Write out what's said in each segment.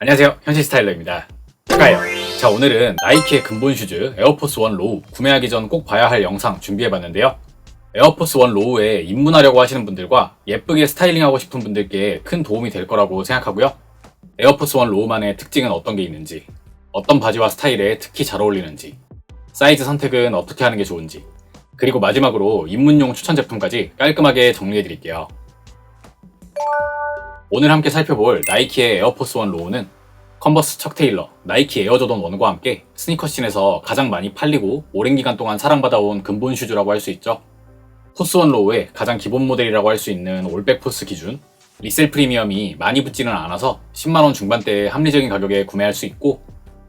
안녕하세요. 현실 스타일러입니다. 축하해요. 자 오늘은 나이키의 근본 슈즈 에어포스 1 로우 구매하기 전 꼭 봐야 할 영상 준비해봤는데요. 에어포스 1 로우에 입문하려고 하시는 분들과 예쁘게 스타일링하고 싶은 분들께 큰 도움이 될 거라고 생각하고요. 에어포스 1 로우만의 특징은 어떤 게 있는지 어떤 바지와 스타일에 특히 잘 어울리는지 사이즈 선택은 어떻게 하는 게 좋은지 그리고 마지막으로 입문용 추천 제품까지 깔끔하게 정리해 드릴게요 오늘 함께 살펴볼 나이키의 에어포스 1 로우는 컨버스 척 테일러, 나이키 에어조던 1과 함께 스니커씬에서 가장 많이 팔리고 오랜 기간 동안 사랑받아온 근본 슈즈라고 할 수 있죠. 포스 1 로우의 가장 기본 모델이라고 할 수 있는 올백 포스 기준, 리셀 프리미엄이 많이 붙지는 않아서 10만원 중반대의 합리적인 가격에 구매할 수 있고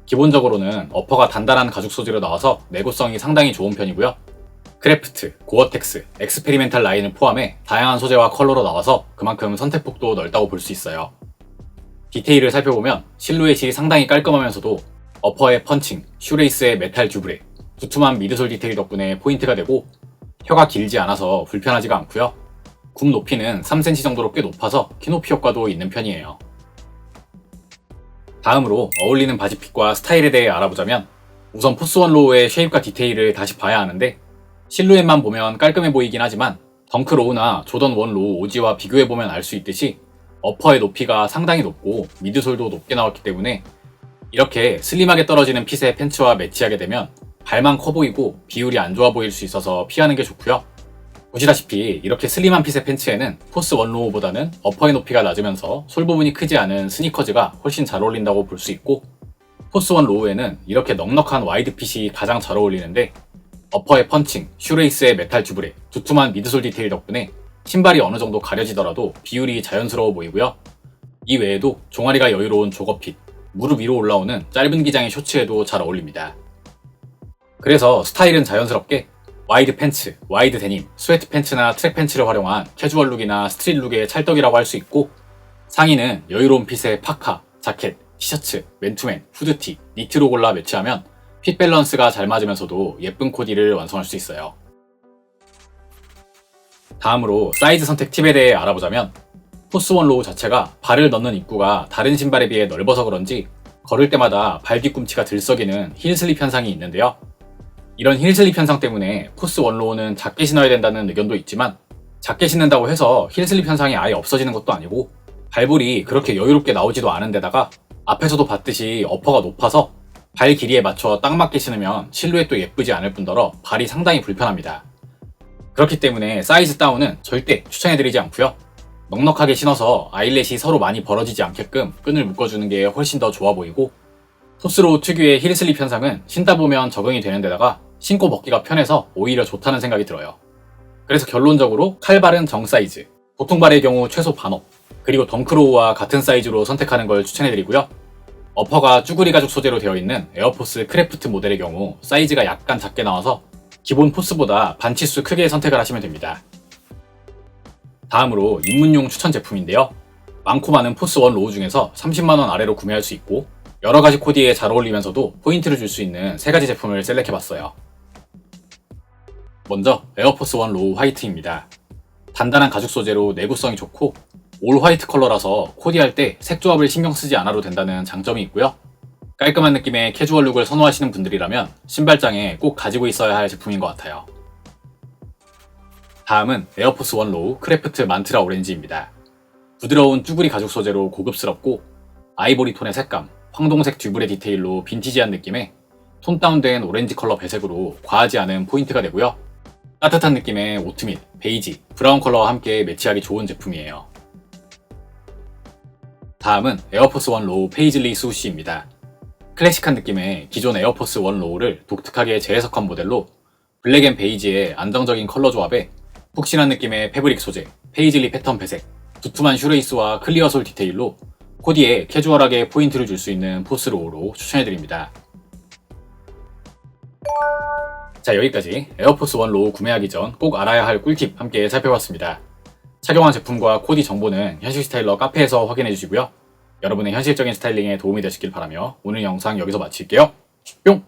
기본적으로는 어퍼가 단단한 가죽 소재로 나와서 내구성이 상당히 좋은 편이고요. 크래프트, 고어텍스, 엑스페리멘탈 라인을 포함해 다양한 소재와 컬러로 나와서 그만큼 선택폭도 넓다고 볼 수 있어요. 디테일을 살펴보면 실루엣이 상당히 깔끔하면서도 어퍼의 펀칭, 슈레이스의 메탈 듀브레, 두툼한 미드솔 디테일 덕분에 포인트가 되고 혀가 길지 않아서 불편하지가 않고요. 굽 높이는 3cm 정도로 꽤 높아서 키높이 효과도 있는 편이에요. 다음으로 어울리는 바지핏과 스타일에 대해 알아보자면 우선 포스원 로우의 쉐입과 디테일을 다시 봐야 하는데 실루엣만 보면 깔끔해 보이긴 하지만 덩크 로우나 조던 원 로우 오지와 비교해보면 알 수 있듯이 어퍼의 높이가 상당히 높고 미드솔도 높게 나왔기 때문에 이렇게 슬림하게 떨어지는 핏의 팬츠와 매치하게 되면 발만 커 보이고 비율이 안 좋아 보일 수 있어서 피하는 게 좋고요. 보시다시피 이렇게 슬림한 핏의 팬츠에는 포스 원로우보다는 어퍼의 높이가 낮으면서 솔 부분이 크지 않은 스니커즈가 훨씬 잘 어울린다고 볼 수 있고 포스 원 로우에는 이렇게 넉넉한 와이드 핏이 가장 잘 어울리는데 어퍼의 펀칭, 슈레이스의 메탈 튜브레, 두툼한 미드솔 디테일 덕분에 신발이 어느 정도 가려지더라도 비율이 자연스러워 보이고요. 이 외에도 종아리가 여유로운 조거핏, 무릎 위로 올라오는 짧은 기장의 셔츠에도 잘 어울립니다. 그래서 스타일은 자연스럽게 와이드 팬츠, 와이드 데님, 스웨트 팬츠나 트랙 팬츠를 활용한 캐주얼 룩이나 스트릿 룩의 찰떡이라고 할 수 있고 상의는 여유로운 핏의 파카, 자켓, 티셔츠, 맨투맨, 후드티, 니트로 골라 매치하면 핏 밸런스가 잘 맞으면서도 예쁜 코디를 완성할 수 있어요. 다음으로 사이즈 선택 팁에 대해 알아보자면 포스원 로우 자체가 발을 넣는 입구가 다른 신발에 비해 넓어서 그런지 걸을 때마다 발 뒤꿈치가 들썩이는 힐 슬립 현상이 있는데요. 이런 힐 슬립 현상 때문에 포스 원 로우는 작게 신어야 된다는 의견도 있지만 작게 신는다고 해서 힐 슬립 현상이 아예 없어지는 것도 아니고 발볼이 그렇게 여유롭게 나오지도 않은 데다가 앞에서도 봤듯이 어퍼가 높아서 발 길이에 맞춰 딱 맞게 신으면 실루엣도 예쁘지 않을 뿐더러 발이 상당히 불편합니다. 그렇기 때문에 사이즈 다운은 절대 추천해드리지 않고요. 넉넉하게 신어서 아일렛이 서로 많이 벌어지지 않게끔 끈을 묶어주는 게 훨씬 더 좋아 보이고 토스로 특유의 힐 슬립 현상은 신다 보면 적응이 되는 데다가 신고 벗기가 편해서 오히려 좋다는 생각이 들어요. 그래서 결론적으로 칼발은 정 사이즈, 보통 발의 경우 최소 반업, 그리고 덩크로우와 같은 사이즈로 선택하는 걸 추천해드리고요. 어퍼가 쭈구리 가죽 소재로 되어 있는 에어포스 크래프트 모델의 경우 사이즈가 약간 작게 나와서 기본 포스보다 반치수 크게 선택을 하시면 됩니다. 다음으로 입문용 추천 제품인데요. 많고 많은 포스 1 로우 중에서 30만원 아래로 구매할 수 있고 여러 가지 코디에 잘 어울리면서도 포인트를 줄 수 있는 세 가지 제품을 셀렉해봤어요. 먼저 에어포스 1 로우 화이트입니다. 단단한 가죽 소재로 내구성이 좋고 올 화이트 컬러라서 코디할 때 색 조합을 신경 쓰지 않아도 된다는 장점이 있고요. 깔끔한 느낌의 캐주얼 룩을 선호하시는 분들이라면 신발장에 꼭 가지고 있어야 할 제품인 것 같아요. 다음은 에어포스 1 로우 크래프트 만트라 오렌지입니다. 부드러운 쭈구리 가죽 소재로 고급스럽고 아이보리 톤의 색감, 황동색 듀브레 디테일로 빈티지한 느낌의 톤 다운된 오렌지 컬러 배색으로 과하지 않은 포인트가 되고요. 따뜻한 느낌의 오트밀, 베이지, 브라운 컬러와 함께 매치하기 좋은 제품이에요. 다음은 에어포스 1 로우 페이즐리 수시입니다. 클래식한 느낌의 기존 에어포스 1 로우를 독특하게 재해석한 모델로 블랙 앤 베이지의 안정적인 컬러 조합에 푹신한 느낌의 패브릭 소재, 페이즐리 패턴 배색, 두툼한 슈레이스와 클리어 솔 디테일로 코디에 캐주얼하게 포인트를 줄 수 있는 포스 로우로 추천해드립니다. 자 여기까지 에어포스 1 로우 구매하기 전 꼭 알아야 할 꿀팁 함께 살펴봤습니다. 착용한 제품과 코디 정보는 현실 스타일러 카페에서 확인해 주시고요. 여러분의 현실적인 스타일링에 도움이 되시길 바라며 오늘 영상 여기서 마칠게요. 뿅!